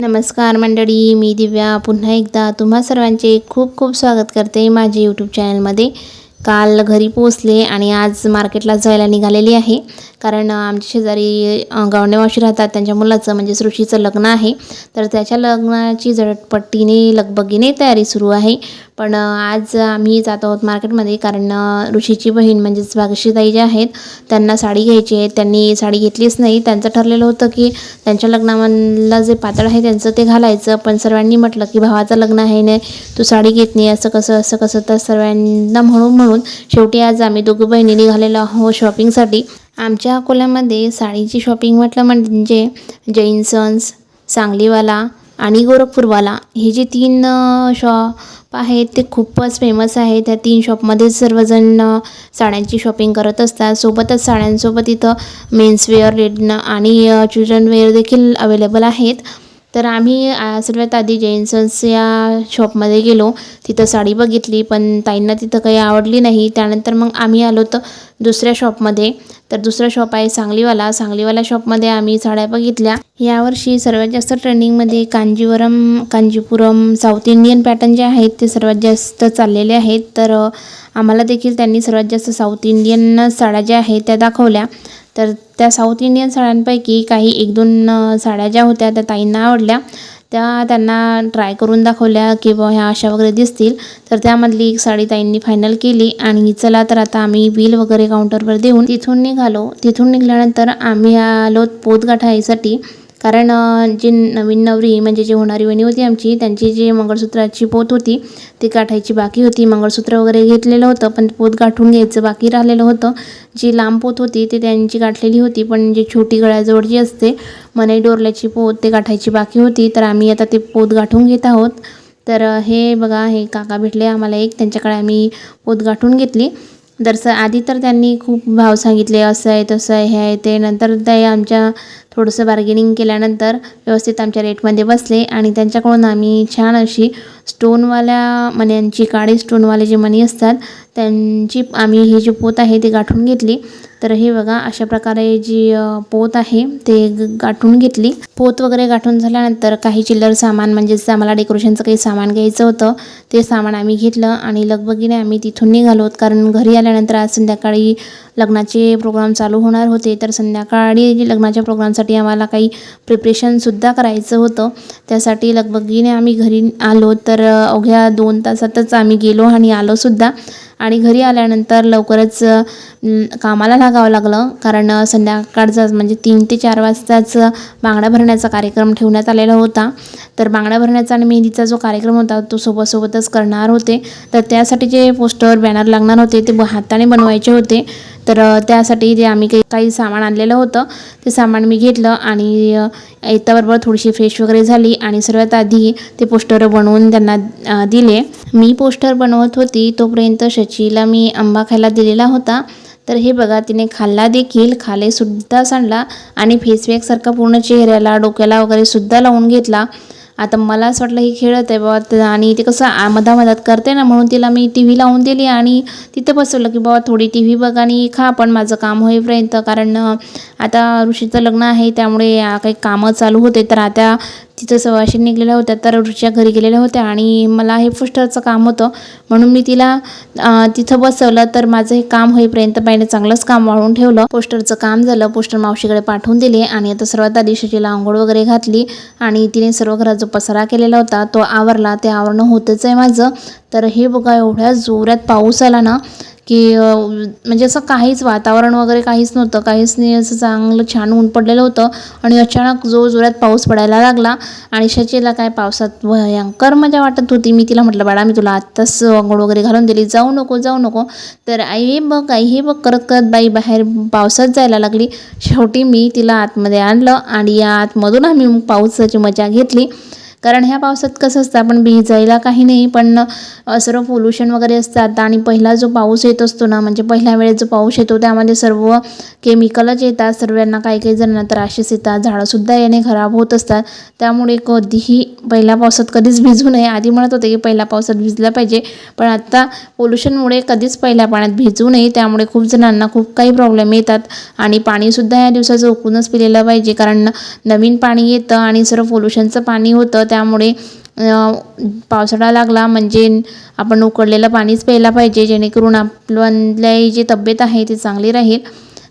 नमस्कार मंडळी मी दिव्या. पुन्हा एकदा तुम्हा सर्वांचे खूप खूप स्वागत करते माझे यूट्यूब चॅनलमध्ये काल घरी पोचले आणि आज मार्केटला जायला निघालेली आहे. कारण आमच्या शेजारी गावणेवाशी राहतात. त्यांच्या मुलाचं म्हणजे सृष्टीचं लग्न आहे. तर त्याच्या लग्नाची झटपट्टीने लगबगीने तयारी सुरू आहे. पण आज आम्ही जात आहोत मार्केटमध्ये कारण ऋषीची बहीण म्हणजेच भागशीताई ज्या आहेत त्यांना साडी घ्यायची आहे. त्यांनी साडी घेतलीच नाही. त्यांचं ठरलेलं होतं की त्यांच्या लग्नामधलं जे पातळ आहे त्यांचं ते घालायचं. पण सर्वांनी म्हटलं की भावाचं लग्न आहे नाही तू साडी घेत नाही असं कसं असं कसं. तर सर्वांना म्हणून म्हणून शेवटी आज आम्ही दोघं बहिणी निघालेलो आहोत शॉपिंगसाठी. आमच्या अकोल्यामध्ये साडीची शॉपिंग म्हटलं म्हणजे जैन सन्स सांगलीवाला आणि गोरखपूरवाला. हे जे तीन शॉप आहेत ते खूपच फेमस आहे त्या तीन शॉपमध्ये सर्वजण साड्यांची शॉपिंग करत असतात. सोबतच साड्यांसोबत इथं मेन्सवेअर रेडनं आणि चिल्ड्रन वेअर देखील अवेलेबल आहेत. तर आम्ही सर्वात आधी जेन्सन्स या शॉपमध्ये गेलो. तिथं साडी बघितली पण ताईंना तिथं काही आवडली नाही. त्यानंतर मग आम्ही आलो तर दुसऱ्या शॉपमध्ये तर दुसरा शॉप आहे सांगलीवाला. सांगलीवाला शॉपमध्ये आम्ही साड्या बघितल्या. यावर्षी सर्वात जास्त ट्रेंडिंगमध्ये Kanjivaram Kanjipuram south Indian pattern जे आहेत ते सर्वात जास्त चाललेले आहेत. तर आम्हाला देखील त्यांनी सर्वात जास्त साऊथ इंडियन साड्या ज्या आहेत त्या दाखवल्या. तर त्या साऊथ इंडियन साड्यांपैकी काही एक दोन साड्या ज्या होत्या त्या ताईंना आवडल्या. त्या त्यांना ट्राय करून दाखवल्या की ह्या अशा वगैरे दिसतील. तर त्यामधली एक साडी ताईंनी फायनल केली आणि चला तर आता आम्ही बिल वगैरे काउंटरवर देऊन तिथून निघालो. तिथून निघाल्यानंतर आम्ही आलो पोत गाठायसाठी कारण जी नवीन नवरी म्हणजे जी होणारी वणी होती आमची त्यांची जी मंगळसूत्राची पोत होती ती गाठायची बाकी होती. मंगळसूत्र वगैरे घेतलेलं होतं पण पोत गाठून घ्यायचं बाकी राहिलेलं होतं. जी लांब पोत होती ती त्यांची गाठलेली होती पण जी छोटी गळ्याजवळ जी असते मनाई डोरल्याची पोत ते गाठायची बाकी होती. तर आम्ही आता ते पोत गाठून घेत आहोत. तर हे बघा हे काका भेटले आम्हाला एक त्यांच्याकडे आम्ही पोत गाठून घेतली. दरस आधी तर त्यांनी खूप भाव सांगितले असं आहे तसं आहे हे आहे ते. नंतर ते आमच्या थोडंसं बार्गेनिंग केल्यानंतर व्यवस्थित आमच्या रेटमध्ये बसले आणि त्यांच्याकडून आम्ही छान अशी स्टोनवाल्या मण्यांची काळी स्टोनवाले जे मणी असतात त्यांची आम्ही ही जी पोत आहे ती गाठून घेतली. तर हे बघा अशा प्रकारे जी पोत आहे ते ग- गाठून घेतली. पोत वगैरे गाठून झाल्यानंतर काही चिल्लर सामान म्हणजेच आम्हाला डेकोरेशनचं काही सामान घ्यायचं होतं ते सामान आम्ही घेतलं आणि लगबगीने आम्ही तिथून निघालो. कारण घरी आल्यानंतर आज संध्याकाळी लग्नाचे प्रोग्राम चालू होणार होते. तर संध्याकाळी लग्नाच्या प्रोग्रामसाठी आम्हाला काही प्रिपरेशनसुद्धा करायचं होतं. त्यासाठी लगबगीने आम्ही घरी आलो. तर अवघ्या दोन तासातच आम्ही गेलो आणि आलोसुद्धा आणि घरी आल्यानंतर लवकरच कामाला लागावं लागलं. कारण संध्याकाळचाच म्हणजे तीन ते चार वाजताच बांगड्या भरण्याचा कार्यक्रम ठेवण्यात आलेला होता. तर बांगड्या भरण्याचा आणि मेहंदीचा जो कार्यक्रम होता तो सोबतसोबतच करणार होते. तर त्यासाठी जे पोस्टर बॅनर लागणार होते ते ब- हाताने बनवायचे होते. तर त्यासाठी जे आम्ही काही काही सामान आणलेलं होतं ते सामान मी घेतलं आणि येत्याबरोबर येताबरोबर थोडीशी फ्रेश वगैरे झाली आणि सर्वात आधी ते पोस्टर बनवून त्यांना दिले. मी पोस्टर बनवत होती तोपर्यंत शचीला मी आंबा खायला दिलेला होता. तर हे बघा तिने खाल्ला देखील खालेसुद्धा सांडला आणि फेसपॅकसारखा पूर्ण चेहऱ्याला डोक्याला वगैरे सुद्धा लावून घेतला. आता मला असं वाटलं ही खेळत आहे बाबा आणि ते कसं मधामधात करते ना म्हणून तिला मी टी व्ही लावून दिली आणि तिथं बसवलं की बाबा थोडी टी व्ही बघ आणि खा पण माझं काम होईपर्यंत. कारण आता ऋषीचं लग्न आहे त्यामुळे काही कामं चालू होते तर आता तिथं सवाशी निघलेल्या होत्या तर ऋषीच्या घरी गेलेल्या होत्या आणि मला हे पोस्टरचं काम होतं. म्हणून मी तिला तिथं बसवलं तर माझं हे काम होईपर्यंत बाईने चांगलंच काम वाळून ठेवलं. पोस्टरचं काम झालं पोस्टर मावशीकडे पाठवून दिले आणि आता सर्वात आधी शशीला आंघोळ वगैरे घातली आणि तिने सर्व घरात जो पसारा केलेला होता. तो आवरला ते आवरणं होतंच आहे माझं. तर हे बघा एवढ्या जोरात पाऊस आला ना की म्हणजे असं काहीच वातावरण वगैरे काहीच नव्हतं. काहीच नाही असं चांगलं छान ऊन पडलेलं होतं आणि अचानक जोरजोरात पाऊस पडायला लागला आणि शचीला काय पावसात भयंकर मजा वाटत होती. मी तिला म्हटलं बाळा मी तुला आत्ताच आंघोळ वगैरे घालून दिली. जाऊ नको जाऊ नको. तर आई हे बघ आई हे बघ करत करत बाई बाहेर पावसात जायला लागली. शेवटी मी तिला आतमध्ये आणलं आणि या आतमधून आम्ही पावसाची मजा घेतली. कारण ह्या पावसात कसं असतं आपण भिजायला काही नाही पण सर्व पोल्युशन वगैरे असतात आणि पहिला जो पाऊस येत असतो ना म्हणजे पहिल्या वेळेस जो पाऊस येतो त्यामध्ये सर्व केमिकलच येतात सर्वांना काही काही जणांना त्रासेस येतात झाडंसुद्धा येणे खराब होत असतात. त्यामुळे कधीही पहिल्या पावसात कधीच भिजू नये. आधी म्हणत होते की पहिल्या पावसात भिजलं पाहिजे पण आत्ता पोल्युशनमुळे कधीच पहिल्या पाण्यात भिजू नये. त्यामुळे खूप जणांना खूप काही प्रॉब्लेम येतात आणि पाणीसुद्धा या दिवसाचं उकळूनच पिलेलं पाहिजे कारण नवीन पाणी येतं आणि सर्व पोल्युशनचं पाणी होतं. त्यामुळे पावसाळा लागला म्हणजे आपण उकळलेलं पाणीच प्यायला पाहिजे जेणेकरून आपली जी तब्येत आहे ती चांगली राहील.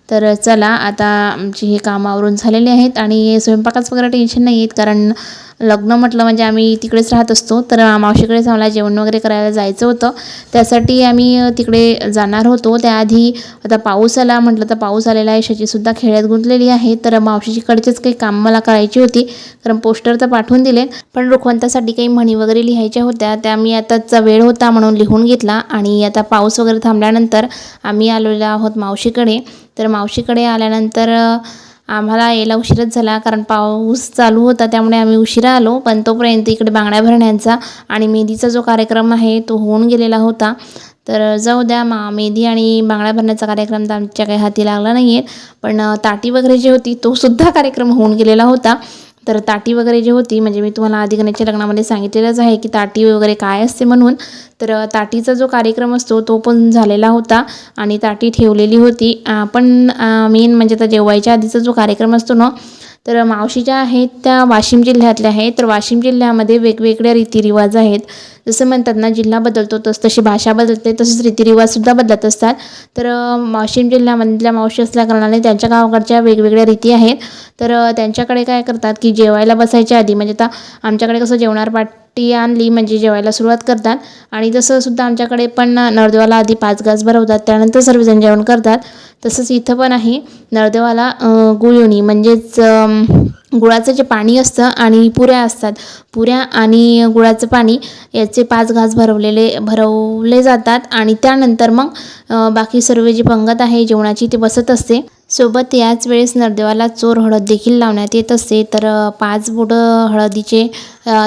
तर चला आता आमची हे कामावरून झालेले आहेत आणि स्वयंपाकाचं वगैरे टेन्शन नाही आहेत कारण लग्न म्हटलं म्हणजे आम्ही तिकडेच राहत असतो. तर मावशीकडेच आम्हाला जेवण वगैरे करायला जायचं होतं. त्यासाठी आम्ही तिकडे जाणार होतो. त्याआधी आता पाऊस आला म्हटलं तर पाऊस आलेला आहे. शचीसुद्धा खेळ्यात गुंतलेली आहे. तर मावशीकडचेच काही काम मला करायची होती कारण पोस्टर तर पाठवून दिले. पण रुखवंतासाठी काही म्हणी वगैरे लिहायच्या होत्या. त्या मी आताचा वेळ होता म्हणून लिहून घेतला आणि आता पाऊस वगैरे थांबल्यानंतर आम्ही आलेलो आहोत मावशीकडे. तर मावशीकडे आल्यानंतर आम्हाला यायला उशीरच झाला कारण पाऊस चालू होता त्यामुळे आम्ही उशिरा आलो. पण तोपर्यंत इकडे बांगड्या भरण्याचा आणि मेहंदीचा जो कार्यक्रम आहे तो होऊन गेलेला होता. तर जाऊ द्या मा मेहंदी आणि बांगड्या भरण्याचा कार्यक्रम तर आमच्या काही हाती लागला नाही आहे पण ताटी वगैरे जी होती तो सुद्धा कार्यक्रम होऊन गेलेला होता. तर ताटी वगैरे जी होती म्हणजे मी तुम्हाला आधी गणेशच्या लग्नामध्ये सांगितलेलंच आहे की ताटी वगैरे काय असते म्हणून तर ताटीचा जो कार्यक्रम असतो तो पण झालेला होता आणि ताटी ठेवलेली होती. पण मेन म्हणजे आता जेवायच्या आधीचा जो कार्यक्रम असतो ना तर मावशी ज्या आहेत त्या वाशिम जिल्ह्यातल्या आहेत. तर वाशिम जिल्ह्यामध्ये वेगवेगळ्या रीतिरिवाज आहेत. जसं म्हणतात ना जिल्हा बदलतो तस तशी भाषा बदलते तसंच रीतिरिवाजसुद्धा बदलत असतात. तर वाशिम जिल्ह्यामधल्या मावशी असल्याकारणाने त्यांच्या गावाकडच्या वेगवेगळ्या रीती आहेत. तर त्यांच्याकडे काय करतात की जेवायला बसायच्या आधी म्हणजे आता आमच्याकडे कसं जेवणार ती आणली म्हणजे जेवायला सुरुवात करतात. आणि तसं सुद्धा आमच्याकडे पण नरदेवाला आधी पाच घास भरवतात त्यानंतर सर्वजण जेवण करतात. तसंच इथं पण आहे नरदेवाला अ, गुळवणी म्हणजेच गुळाचं जे पाणी असतं आणि पुऱ्या असतात. पुऱ्या आणि गुळाचं पाणी याचे पाच घास भरवलेले भरवले जातात. आणि त्यानंतर मग बाकी सर्व जी पंगत आहे जेवणाची ती बसत असते. सोबत याच वेळेस नरदेवाला चोर हळद देखील लावण्यात येत असते. तर पाच बोटं हळदीचे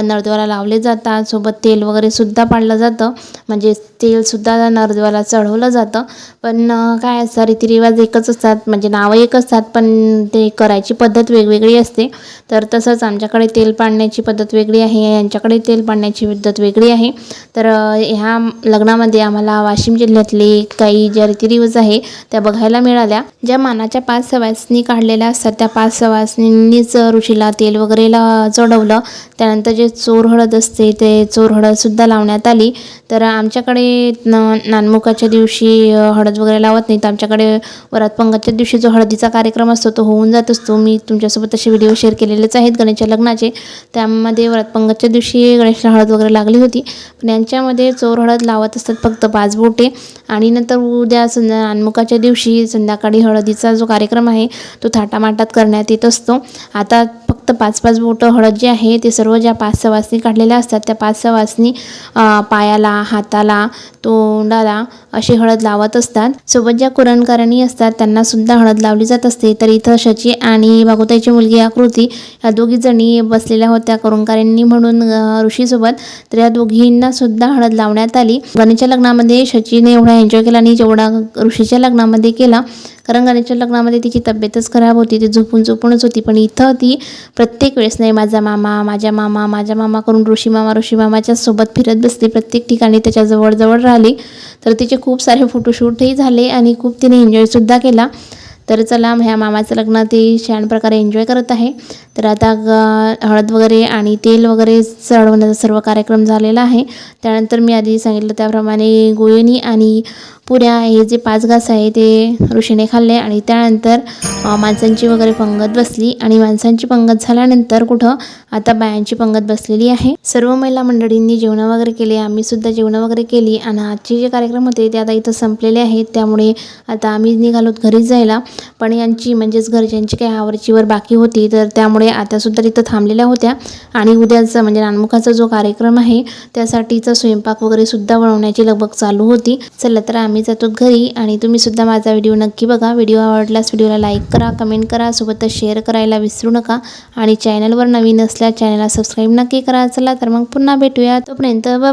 नरदेवाला लावले जातात. सोबत तेल वगैरे सुद्धा पाडलं जातं. म्हणजे तेलसुद्धा नरदेवाला चढवलं जातं. पण काय असतं रीतिरिवाज एकच असतात. म्हणजे नावं एक असतात पण ते करायची पद्धत वेगवेगळी असते. तर तसंच आमच्याकडे तेल पाडण्याची पद्धत वेगळी आहे. यांच्याकडे तेल पाडण्याची पद्धत वेगळी आहे. तर ह्या लग्नामध्ये आम्हाला वाशिम जिल्ह्यातले काही ज्या रीतिरिवाज आहे त्या बघायला मिळाल्या. ज्या मानाच्या पाच सवासनी काढलेल्या असतात त्या पाच सवासनींनीच ऋषीला तेल वगैरेला चढवलं. त्यानंतर जे चोर हळद असते ते चोर हळदसुद्धा लावण्यात आली. तर आमच्याकडे न नानमुखाच्या दिवशी हळद वगैरे लावत नाही तर आमच्याकडे वरात पंगाच्या दिवशी जो हळदीचा कार्यक्रम असतो तो होऊन जात असतो. मी तुमच्यासोबत तसे व्हिडिओ शेअर केलेलेच आहेत गणेशच्या लग्नाचे. त्यामध्ये वरात पंगाच्या दिवशी गणेशला हळद वगैरे लागली होती. पण यांच्यामध्ये चोर हळद लावत असतात फक्त पाच बोटे. आणि नंतर उद्या संध्या नानमुखाच्या दिवशी संध्याकाळी हळदीचा जो कार्यक्रम आहे तो थाटामाटात करण्यात येत असतो. आता फक्त पाच पाच बोटं हळद जे आहे ते सर्व ज्या पाच सवासनी काढलेल्या असतात त्या पाच सवासनी वासनी पायाला हाताला तोंडाला अशी हळद लावत असतात. सोबत ज्या कुरणकारणी असतात त्यांना सुद्धा हळद लावली जात असते. तर इथं शची आणि बागुताईची मुलगी आकृती ह्या दोघी जणी बसलेल्या होत्या. कुरणकारांनी म्हणून ऋषीसोबत. तर या दोघींना सुद्धा हळद लावण्यात आली. गणेशच्या लग्नामध्ये शचीने एवढा एन्जॉय केला आणि जेवढा ऋषीच्या लग्नामध्ये केला कारण गणेशच्या लग्नामध्ये तिची तब्येतच खराब होती ती झोपून झोपूनच होती. पण इथं ती प्रत्येक वेळेस नाही माझा मामा माझ्या मामा माझ्या मामा करून ऋषी मामा ऋषी मामाच्या सोबत फिरत बसली. प्रत्येक ठिकाणी त्याच्या जवळजवळ राहिली. तर तिचे खूप सारे फोटोशूटही झाले आणि खूप तिने एन्जॉयसुद्धा केला. तर चला ह्या मामाचं लग्न ते छान प्रकारे एन्जॉय करत आहे. तर आता ग हळद वगैरे आणि तेल वगैरे चढवण्याचा सर्व कार्यक्रम झालेला आहे. त्यानंतर मी आधी सांगितलं त्याप्रमाणे गोयनी आणि पुऱ्या हे जे पाच घास आहे ते ऋषीने खाल्ले आणि त्यानंतर माणसांची वगैरे पंगत बसली आणि माणसांची पंगत झाल्यानंतर कुठं आता बायांची पंगत बसलेली आहे. सर्व महिला मंडळींनी जेवणं वगैरे केली आम्ही सुद्धा जेवणं वगैरे केली आणि आजचे जे कार्यक्रम होते ते आता इथं संपलेले आहेत. त्यामुळे आता आम्ही निघालोत घरीच जायला. पण यांची म्हणजेच घरच्यांची काही आवडचीवर बाकी होती तर त्यामुळे आत्यासुद्धा तिथं थांबलेल्या होत्या. आणि उद्याचा म्हणजे नानमुखाचा जो कार्यक्रम आहे त्यासाठीचा स्वयंपाक वगैरे सुद्धा बनवण्याची लगबग चालू होती. चला तर आम्ही आम्ही जातो घरी आणि तुम्हीसुद्धा माझा व्हिडिओ नक्की बघा. व्हिडिओ आवडल्यास व्हिडिओला लाईक करा कमेंट करा सोबतच शेअर करायला विसरू नका. आणि चॅनलवर नवीन असल्यास चॅनलला सबस्क्राईब नक्की करा. चला तर मग पुन्हा भेटूया. तोपर्यंत बाय